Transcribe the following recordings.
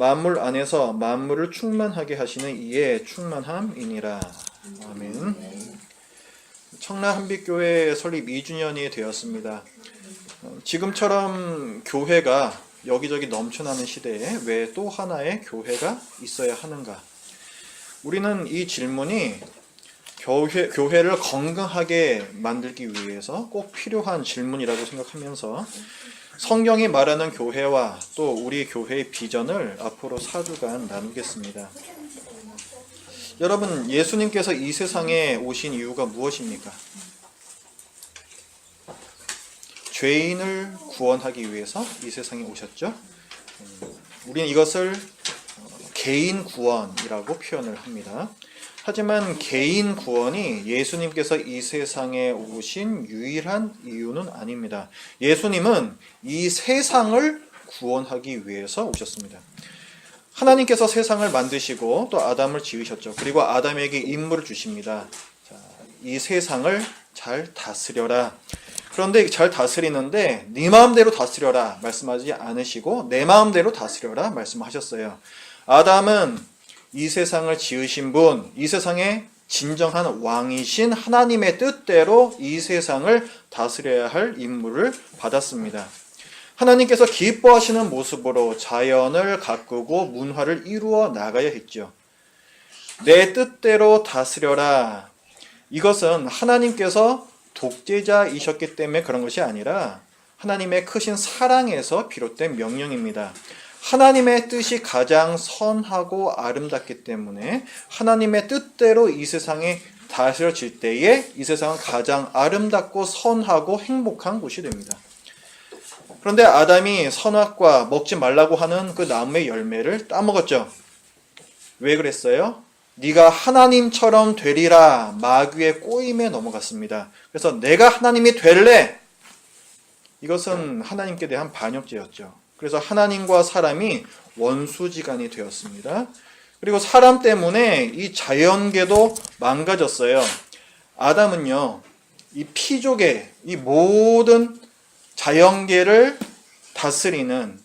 만물 안에서 만물을 충만하게 하시는 이의 충만함이니라. 아멘. 청라 한빛교회 설립 2주년이 되었습니다. 어, 지금처럼 교회가 여기저기 넘쳐나는 시대에 왜 또 하나의 교회가 있어야 하는가? 우리는 이 질문이 교회, 교회를 건강하게 만들기 위해서 꼭 필요한 질문이라고 생각하면서 성경이 말하는 교회와 또 우리 교회의 비전을 앞으로 4주간 나누겠습니다. 여러분, 예수님께서 이 세상에 오신 이유가 무엇입니까? 죄인을 구원하기 위해서 이 세상에 오셨죠. 음, 우리는 이것을 어, 개인 구원이라고 표현을 합니다. 하지만 개인 구원이 예수님께서 이 세상에 오신 유일한 이유는 아닙니다. 예수님은 이 세상을 구원하기 위해서 오셨습니다. 하나님께서 세상을 만드시고 또 아담을 지으셨죠. 그리고 아담에게 임무를 주십니다. 자, 이 세상을 잘 다스려라. 그런데 잘 다스리는데 네 마음대로 다스려라 말씀하지 않으시고 내 마음대로 다스려라 말씀하셨어요. 아담은 이 세상을 지으신 분, 이 세상의 진정한 왕이신 하나님의 뜻대로 이 세상을 다스려야 할 임무를 받았습니다. 하나님께서 기뻐하시는 모습으로 자연을 가꾸고 문화를 이루어 나가야 했죠. 내 뜻대로 다스려라. 이것은 하나님께서 독재자이셨기 때문에 그런 것이 아니라 하나님의 크신 사랑에서 비롯된 명령입니다. 하나님의 뜻이 가장 선하고 아름답기 때문에 하나님의 뜻대로 이 세상에 다스려질 때에 이 세상은 가장 아름답고 선하고 행복한 곳이 됩니다. 그런데 아담이 선악과 먹지 말라고 하는 그 나무의 열매를 따먹었죠. 왜 그랬어요? 네가 하나님처럼 되리라 마귀의 꼬임에 넘어갔습니다. 그래서 내가 하나님이 될래 이것은 하나님께 대한 반역죄였죠. 그래서 하나님과 사람이 원수지간이 되었습니다. 그리고 사람 때문에 이 자연계도 망가졌어요. 아담은요, 이 피족의 이 모든 자연계를 다스리는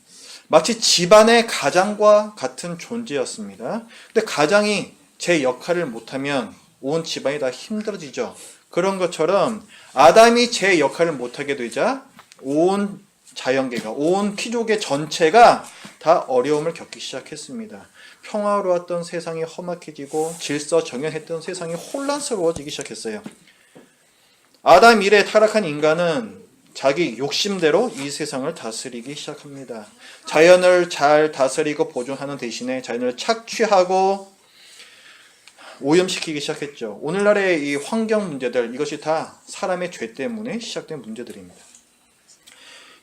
마치 집안의 가장과 같은 존재였습니다. 근데 가장이 제 역할을 못하면 온 집안이 다 힘들어지죠. 그런 것처럼 아담이 제 역할을 못하게 되자 온 자연계가 온 피족의 전체가 다 어려움을 겪기 시작했습니다. 평화로웠던 세상이 험악해지고 질서 정연했던 세상이 혼란스러워지기 시작했어요. 아담 이래 타락한 인간은 자기 욕심대로 이 세상을 다스리기 시작합니다. 자연을 잘 다스리고 보존하는 대신에 자연을 착취하고 오염시키기 시작했죠. 오늘날의 이 환경 문제들 이것이 다 사람의 죄 때문에 시작된 문제들입니다.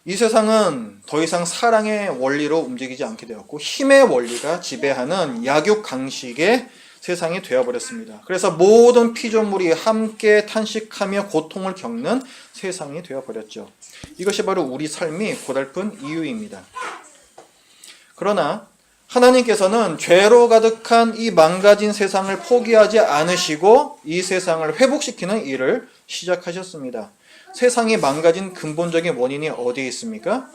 이 세상은 더 이상 사랑의 원리로 움직이지 않게 되었고 힘의 원리가 지배하는 약육 강식의 세상이 되어버렸습니다. 그래서 모든 피조물이 함께 탄식하며 고통을 겪는 세상이 되어버렸죠. 이것이 바로 우리 삶이 고달픈 이유입니다. 그러나 하나님께서는 죄로 가득한 이 망가진 세상을 포기하지 않으시고 이 세상을 회복시키는 일을 시작하셨습니다. 세상이 망가진 근본적인 원인이 어디에 있습니까?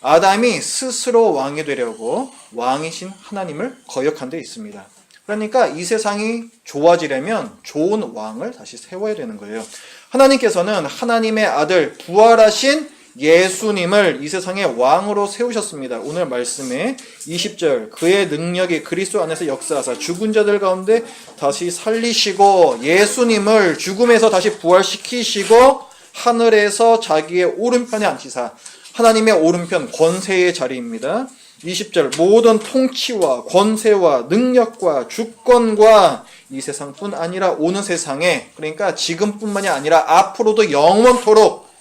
아담이 스스로 왕이 되려고 왕이신 하나님을 거역한 데 있습니다. 그러니까 이 세상이 좋아지려면 좋은 왕을 다시 세워야 되는 거예요. 하나님께서는 하나님의 아들 부활하신 예수님을 이 세상의 왕으로 세우셨습니다. 오늘 말씀에 20절 그의 능력이 그리스도 안에서 역사하사 죽은 자들 가운데 다시 살리시고 예수님을 죽음에서 다시 부활시키시고 하늘에서 자기의 오른편에 앉히사 하나님의 오른편 권세의 자리입니다. 20절 모든 통치와 권세와 능력과 주권과 이 세상뿐 아니라 오는 세상에 그러니까 지금뿐만이 아니라 앞으로도 영원토록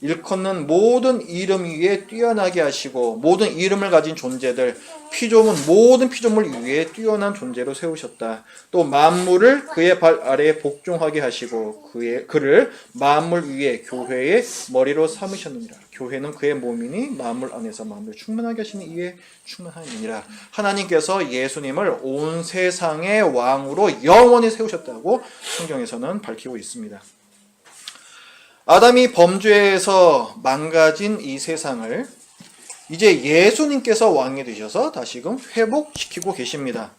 일컫는 모든 이름 위에 뛰어나게 하시고 모든 이름을 가진 존재들 피조물 모든 피조물 위에 뛰어난 존재로 세우셨다. 또 만물을 그의 발 아래에 복종하게 하시고 그의 그를 만물 위에 교회의 머리로 삼으셨느니라. 교회는 그의 몸이니 만물 안에서 만물 충만하게 하시는 이에 충만하니라. 하나님께서 예수님을 온 세상의 왕으로 영원히 세우셨다고 성경에서는 밝히고 있습니다. 아담이 범죄에서 망가진 이 세상을 이제 예수님께서 왕이 되셔서 다시금 회복시키고 계십니다.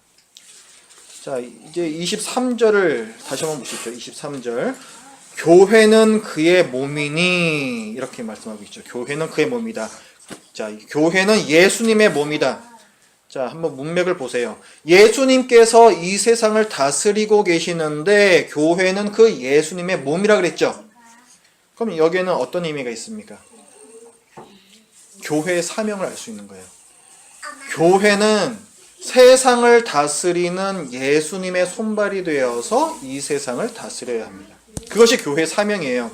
자, 이제 23절을 다시 한번 보십시오. 23절. 교회는 그의 몸이니 이렇게 말씀하고 있죠. 교회는 그의 몸이다. 자, 이 교회는 예수님의 몸이다. 자, 한번 문맥을 보세요. 예수님께서 이 세상을 다스리고 계시는데 교회는 그 예수님의 몸이라 그랬죠. 그럼 여기에는 어떤 의미가 있습니까? 교회의 사명을 알 수 있는 거예요. 교회는 세상을 다스리는 예수님의 손발이 되어서 이 세상을 다스려야 합니다. 그것이 교회의 사명이에요.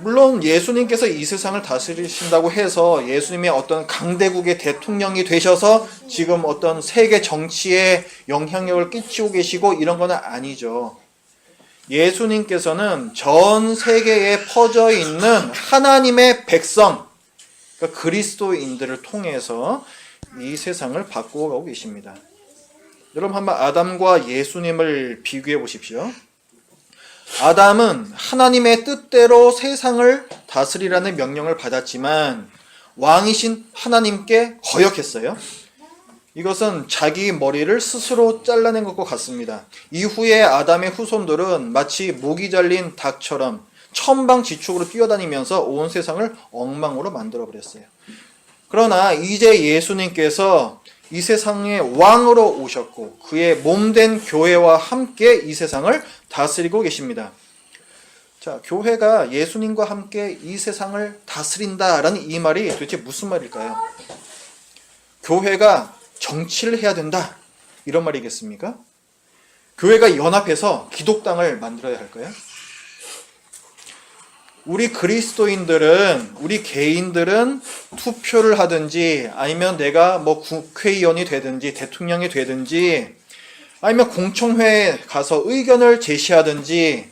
물론 예수님께서 이 세상을 다스리신다고 해서 예수님의 어떤 강대국의 대통령이 되셔서 지금 어떤 세계 정치에 영향력을 끼치고 계시고 이런 건 아니죠. 예수님께서는 전 세계에 퍼져 있는 하나님의 백성, 그러니까 그리스도인들을 통해서 이 세상을 바꾸어 가고 계십니다. 여러분 한번 아담과 예수님을 비교해 보십시오. 아담은 하나님의 뜻대로 세상을 다스리라는 명령을 받았지만 왕이신 하나님께 거역했어요. 이것은 자기 머리를 스스로 잘라낸 것과 같습니다. 이후에 아담의 후손들은 마치 목이 잘린 닭처럼 천방지축으로 뛰어다니면서 온 세상을 엉망으로 만들어 버렸어요. 그러나 이제 예수님께서 이 세상의 왕으로 오셨고 그의 몸된 교회와 함께 이 세상을 다스리고 계십니다. 자, 교회가 예수님과 함께 이 세상을 다스린다라는 이 말이 도대체 무슨 말일까요? 교회가 정치를 해야 된다. 이런 말이겠습니까? 교회가 연합해서 기독당을 만들어야 할까요? 우리 그리스도인들은 우리 개인들은 투표를 하든지 아니면 내가 뭐 국회의원이 되든지 대통령이 되든지 아니면 공청회에 가서 의견을 제시하든지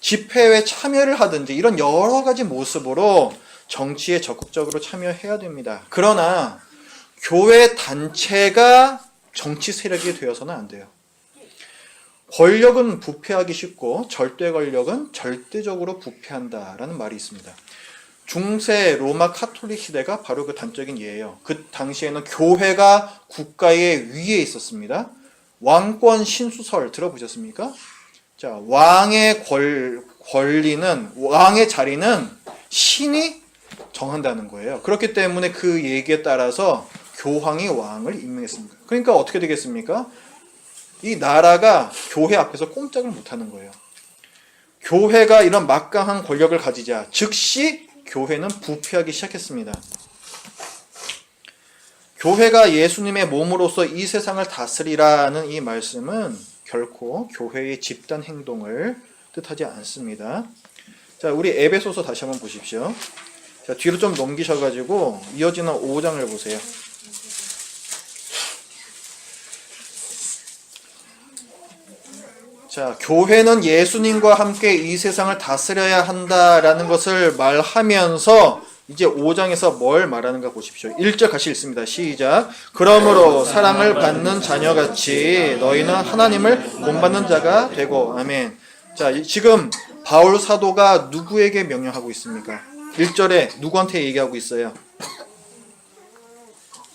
집회에 참여를 하든지 이런 여러 가지 모습으로 정치에 적극적으로 참여해야 됩니다. 그러나 교회 단체가 정치 세력이 되어서는 안 돼요. 권력은 부패하기 쉽고 절대 권력은 절대적으로 부패한다라는 말이 있습니다. 중세 로마 카톨릭 시대가 바로 그 단적인 예예요. 그 당시에는 교회가 국가의 위에 있었습니다. 왕권 신수설 들어보셨습니까? 자, 왕의 권, 권리는 왕의 자리는 신이 정한다는 거예요. 그렇기 때문에 그 얘기에 따라서 교황이 왕을 임명했습니다. 그러니까 어떻게 되겠습니까? 이 나라가 교회 앞에서 꼼짝을 못하는 거예요. 교회가 이런 막강한 권력을 가지자 즉시 교회는 부패하기 시작했습니다. 교회가 예수님의 몸으로서 이 세상을 다스리라는 이 말씀은 결코 교회의 집단 행동을 뜻하지 않습니다. 자, 우리 에베소서 다시 한번 보십시오. 자, 뒤로 좀 넘기셔가지고 이어지는 5장을 보세요. 자, 교회는 예수님과 함께 이 세상을 다스려야 한다라는 것을 말하면서 이제 5장에서 뭘 말하는가 보십시오. 1절 같이 읽습니다. 시작. 그러므로 사랑을 받는 자녀같이 너희는 하나님을 본받는 자가 되고 아멘. 자, 지금 바울 사도가 누구에게 명령하고 있습니까? 1절에 누구한테 얘기하고 있어요?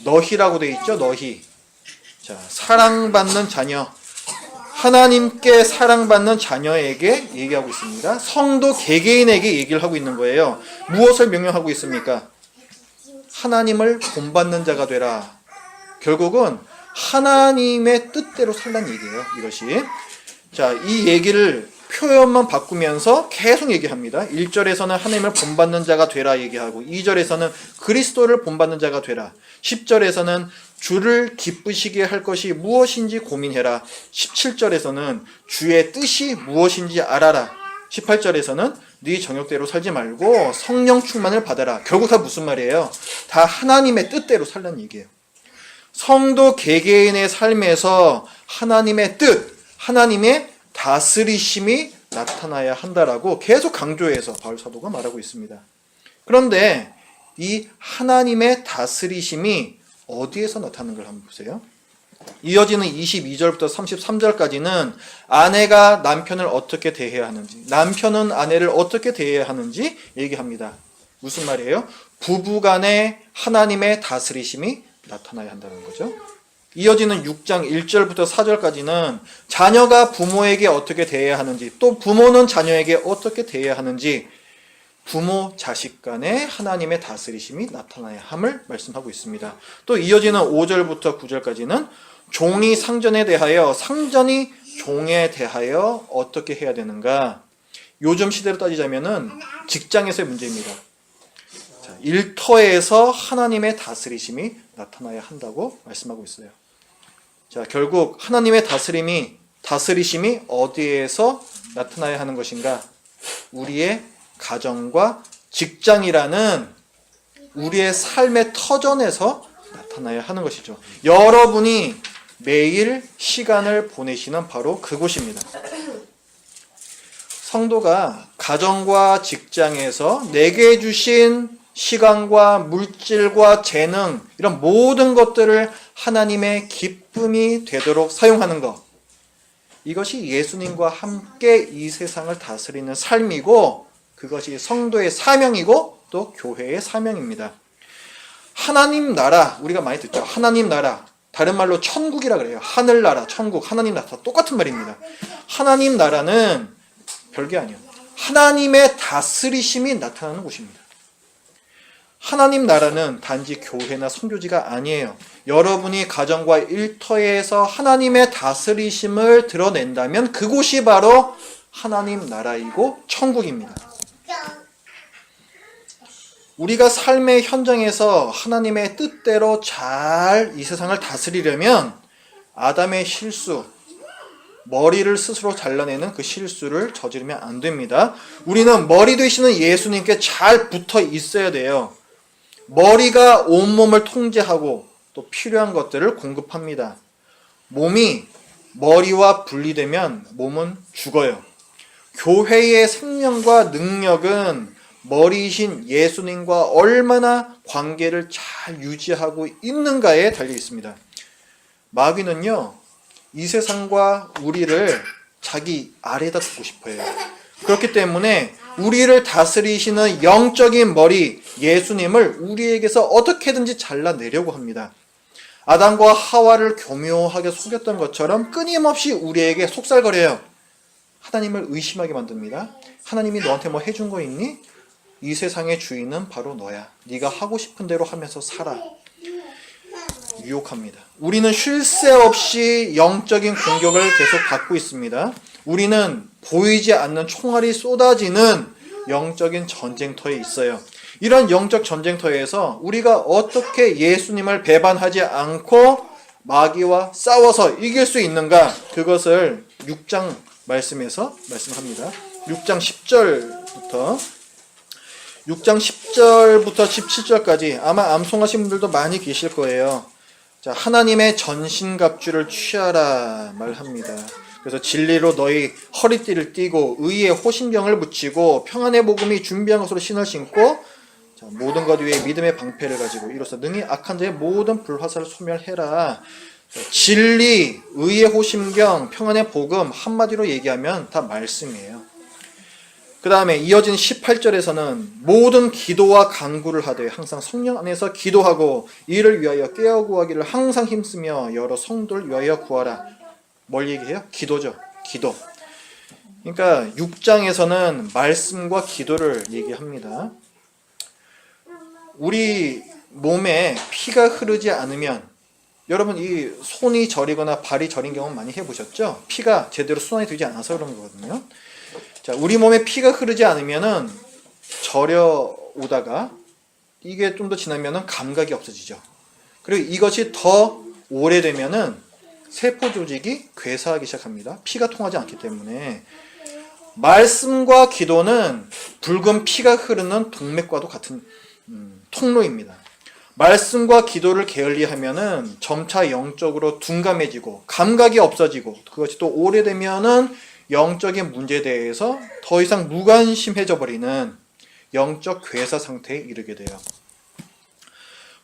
너희라고 돼 있죠? 너희. 자, 사랑받는 자녀. 하나님께 사랑받는 자녀에게 얘기하고 있습니다. 성도 개개인에게 얘기를 하고 있는 거예요. 무엇을 명령하고 있습니까? 하나님을 본받는 자가 되라. 결국은 하나님의 뜻대로 살란 얘기예요. 이것이. 자, 이 얘기를 표현만 바꾸면서 계속 얘기합니다. 1절에서는 하나님을 본받는 자가 되라 얘기하고 2절에서는 그리스도를 본받는 자가 되라. 10절에서는 주를 기쁘시게 할 것이 무엇인지 고민해라. 17절에서는 주의 뜻이 무엇인지 알아라. 18절에서는 네 정욕대로 살지 말고 성령 충만을 받아라. 결국 다 무슨 말이에요? 다 하나님의 뜻대로 살라는 얘기예요. 성도 개개인의 삶에서 하나님의 뜻, 하나님의 다스리심이 나타나야 한다라고 계속 강조해서 바울 사도가 말하고 있습니다. 그런데 이 하나님의 다스리심이 어디에서 나타나는 걸 한번 보세요. 이어지는 22절부터 33절까지는 아내가 남편을 어떻게 대해야 하는지, 남편은 아내를 어떻게 대해야 하는지 얘기합니다. 무슨 말이에요? 부부 간에 하나님의 다스리심이 나타나야 한다는 거죠. 이어지는 6장 1절부터 4절까지는 자녀가 부모에게 어떻게 대해야 하는지, 또 부모는 자녀에게 어떻게 대해야 하는지, 부모 자식 간에 하나님의 다스리심이 나타나야 함을 말씀하고 있습니다. 또 이어지는 5절부터 9절까지는 종이 상전에 대하여 상전이 종에 대하여 어떻게 해야 되는가? 요즘 시대로 따지자면은 직장에서의 문제입니다. 자, 일터에서 하나님의 다스리심이 나타나야 한다고 말씀하고 있어요. 자, 결국 하나님의 다스림이 다스리심이 어디에서 나타나야 하는 것인가? 우리의 가정과 직장이라는 우리의 삶의 터전에서 나타나야 하는 것이죠. 여러분이 매일 시간을 보내시는 바로 그곳입니다. 성도가 가정과 직장에서 내게 주신 시간과 물질과 재능 이런 모든 것들을 하나님의 기쁨이 되도록 사용하는 것. 이것이 예수님과 함께 이 세상을 다스리는 삶이고 그것이 성도의 사명이고 또 교회의 사명입니다. 하나님 나라 우리가 많이 듣죠. 하나님 나라 다른 말로 천국이라 그래요. 하늘 나라, 천국, 하나님 나라 다 똑같은 말입니다. 하나님 나라는 별게 아니에요. 하나님의 다스리심이 나타나는 곳입니다. 하나님 나라는 단지 교회나 선교지가 아니에요. 여러분이 가정과 일터에서 하나님의 다스리심을 드러낸다면 그곳이 바로 하나님 나라이고 천국입니다. 우리가 삶의 현장에서 하나님의 뜻대로 잘 이 세상을 다스리려면 아담의 실수, 머리를 스스로 잘라내는 그 실수를 저지르면 안 됩니다. 우리는 머리 되시는 예수님께 잘 붙어 있어야 돼요. 머리가 온몸을 통제하고 또 필요한 것들을 공급합니다. 몸이 머리와 분리되면 몸은 죽어요. 교회의 생명과 능력은 머리이신 예수님과 얼마나 관계를 잘 유지하고 있는가에 달려 있습니다. 마귀는요, 이 세상과 우리를 자기 아래다 두고 싶어요. 그렇기 때문에 우리를 다스리시는 영적인 머리 예수님을 우리에게서 어떻게든지 잘라내려고 합니다. 아담과 하와를 교묘하게 속였던 것처럼 끊임없이 우리에게 속살거려요. 하나님을 의심하게 만듭니다. 하나님이 너한테 뭐 해준 거 있니? 이 세상의 주인은 바로 너야. 네가 하고 싶은 대로 하면서 살아. 유혹합니다. 우리는 쉴 새 없이 영적인 공격을 계속 받고 있습니다. 우리는 보이지 않는 총알이 쏟아지는 영적인 전쟁터에 있어요. 이런 영적 전쟁터에서 우리가 어떻게 예수님을 배반하지 않고 마귀와 싸워서 이길 수 있는가? 그것을 6장 말씀에서 말씀합니다. 6장 10절부터 6장 10절부터 17절까지 아마 암송하신 분들도 많이 계실 거예요. 자, 하나님의 전신갑주를 취하라 말합니다. 그래서 진리로 너희 허리띠를 띠고 의의 호신경을 붙이고 평안의 복음이 준비한 것으로 신을 신고 자, 모든 것 위에 믿음의 방패를 가지고 이로써 능히 악한 자의 모든 불화살을 소멸해라. 자, 진리, 의의 호심경, 평안의 복음 한마디로 얘기하면 다 말씀이에요. 그 다음에 이어진 18절에서는 모든 기도와 간구를 하되 항상 성령 안에서 기도하고 이를 위하여 깨어 구하기를 항상 힘쓰며 여러 성도를 위하여 구하라. 뭘 얘기해요? 기도죠. 기도. 그러니까 6장에서는 말씀과 기도를 얘기합니다. 우리 몸에 피가 흐르지 않으면 여러분 이 손이 저리거나 발이 저린 경험 많이 해보셨죠? 피가 제대로 순환이 되지 않아서 그런 거거든요. 자, 우리 몸에 피가 흐르지 않으면은 저려 오다가 이게 좀 더 지나면은 감각이 없어지죠. 그리고 이것이 더 오래되면은 세포 조직이 괴사하기 시작합니다. 피가 통하지 않기 때문에 말씀과 기도는 붉은 피가 흐르는 동맥과도 같은 음, 통로입니다. 말씀과 기도를 게을리하면은 점차 영적으로 둔감해지고 감각이 없어지고 그것이 또 오래되면은 영적인 문제에 대해서 더 이상 무관심해져 버리는 영적 괴사 상태에 이르게 돼요.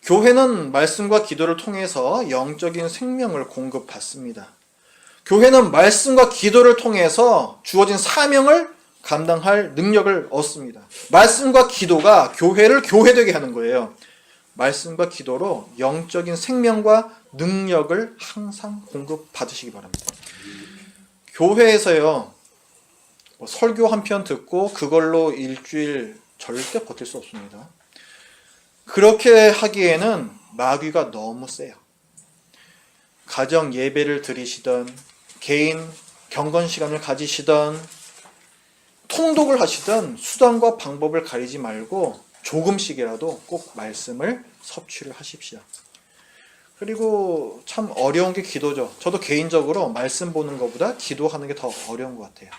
교회는 말씀과 기도를 통해서 영적인 생명을 공급받습니다. 교회는 말씀과 기도를 통해서 주어진 사명을 감당할 능력을 얻습니다. 말씀과 기도가 교회를 교회되게 하는 거예요. 말씀과 기도로 영적인 생명과 능력을 항상 공급받으시기 바랍니다. 교회에서요, 뭐 설교 한 편 듣고 그걸로 일주일 절대 버틸 수 없습니다. 그렇게 하기에는 마귀가 너무 세요. 가정 예배를 드리시던 개인 경건 시간을 가지시던 통독을 하시던 수단과 방법을 가리지 말고 조금씩이라도 꼭 말씀을 섭취를 하십시오. 그리고 참 어려운 게 기도죠. 저도 개인적으로 말씀 보는 것보다 기도하는 게 더 어려운 것 같아요.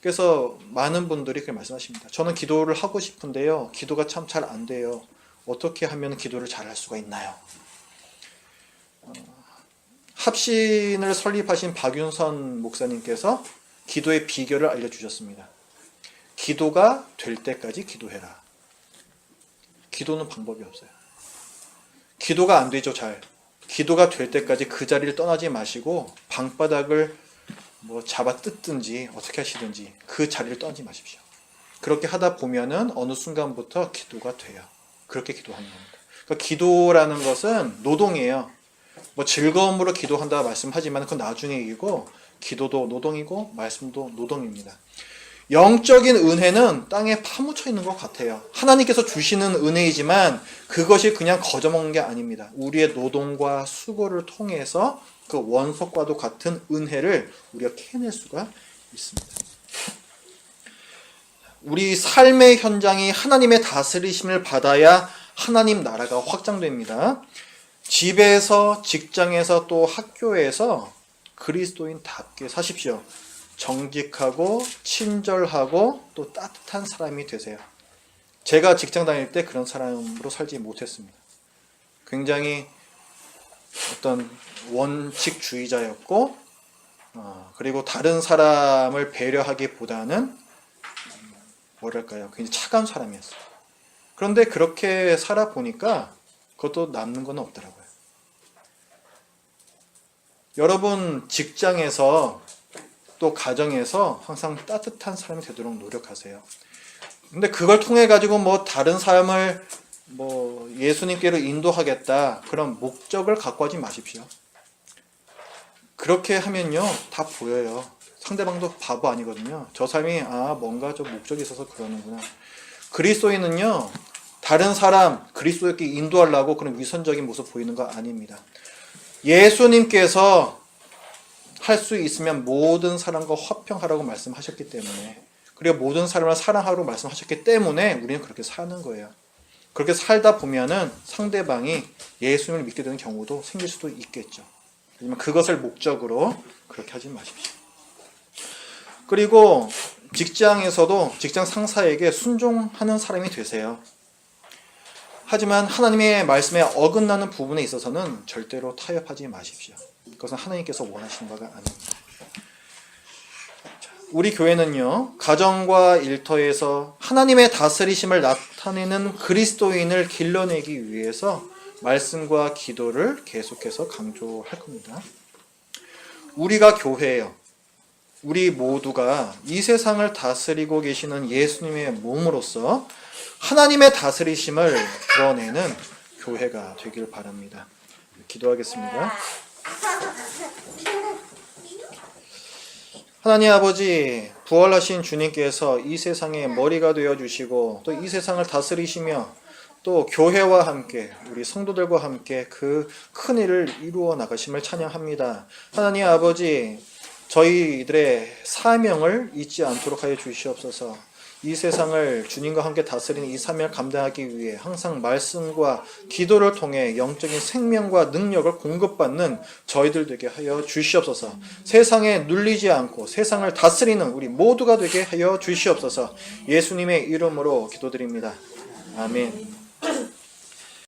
그래서 많은 분들이 그렇게 말씀하십니다. 저는 기도를 하고 싶은데요. 기도가 참 잘 안 돼요. 어떻게 하면 기도를 잘 할 수가 있나요? 어, 합신을 설립하신 박윤선 목사님께서 기도의 비결을 알려주셨습니다. 기도가 될 때까지 기도해라. 기도는 방법이 없어요. 기도가 안 되죠, 잘. 기도가 될 때까지 그 자리를 떠나지 마시고 방바닥을 뭐 잡아 뜯든지 어떻게 하시든지 그 자리를 떠나지 마십시오. 그렇게 하다 보면은 어느 순간부터 기도가 돼요. 그렇게 기도하는 겁니다. 그러니까 기도라는 것은 노동이에요. 뭐 즐거움으로 기도한다 말씀하지만 그건 나중에 얘기고 기도도 노동이고 말씀도 노동입니다. 영적인 은혜는 땅에 파묻혀 있는 것 같아요. 하나님께서 주시는 은혜이지만 그것이 그냥 거저먹는 게 아닙니다. 우리의 노동과 수고를 통해서 그 원석과도 같은 은혜를 우리가 캐낼 수가 있습니다. 우리 삶의 현장이 하나님의 다스리심을 받아야 하나님 나라가 확장됩니다. 집에서, 직장에서 또 학교에서 그리스도인답게 사십시오. 정직하고 친절하고 또 따뜻한 사람이 되세요. 제가 직장 다닐 때 그런 사람으로 살지 못했습니다. 굉장히 어떤 원칙주의자였고, 어, 그리고 다른 사람을 배려하기보다는 뭐랄까요, 굉장히 차가운 사람이었어요. 그런데 그렇게 살아 보니까 그것도 남는 건 없더라고요. 여러분 직장에서 또 가정에서 항상 따뜻한 사람이 되도록 노력하세요. 근데 그걸 통해 가지고 뭐 다른 사람을 뭐 예수님께로 인도하겠다 그런 목적을 갖고 하지 마십시오. 그렇게 하면요 다 보여요. 상대방도 바보 아니거든요. 저 사람이 아 뭔가 좀 목적이 있어서 그러는구나. 그리스도인은요 다른 사람 그리스도에게 인도하려고 그런 위선적인 모습 보이는 거 아닙니다. 예수님께서 할 수 있으면 모든 사람과 화평하라고 말씀하셨기 때문에 그리고 모든 사람을 사랑하라고 말씀하셨기 때문에 우리는 그렇게 사는 거예요. 그렇게 살다 보면은 상대방이 예수님을 믿게 되는 경우도 생길 수도 있겠죠. 하지만 그것을 목적으로 그렇게 하지 마십시오. 그리고 직장에서도 직장 상사에게 순종하는 사람이 되세요. 하지만 하나님의 말씀에 어긋나는 부분에 있어서는 절대로 타협하지 마십시오. 그것은 하나님께서 원하시는 바가 아닙니다. 우리 교회는요, 가정과 일터에서 하나님의 다스리심을 나타내는 그리스도인을 길러내기 위해서 말씀과 기도를 계속해서 강조할 겁니다. 우리가 교회예요. 우리 모두가 이 세상을 다스리고 계시는 예수님의 몸으로서 하나님의 다스리심을 드러내는 교회가 되길 바랍니다. 기도하겠습니다. 하나님 아버지, 부활하신 주님께서 이 세상의 머리가 되어 주시고 또 이 세상을 다스리시며 또 교회와 함께 우리 성도들과 함께 그 큰 일을 이루어 나가심을 찬양합니다. 하나님 아버지, 저희들의 사명을 잊지 않도록 하여 주시옵소서. 이 세상을 주님과 함께 다스리는 이 사명을 감당하기 위해 항상 말씀과 기도를 통해 영적인 생명과 능력을 공급받는 저희들 되게 하여 주시옵소서. 세상에 눌리지 않고 세상을 다스리는 우리 모두가 되게 하여 주시옵소서. 예수님의 이름으로 기도드립니다. 아멘.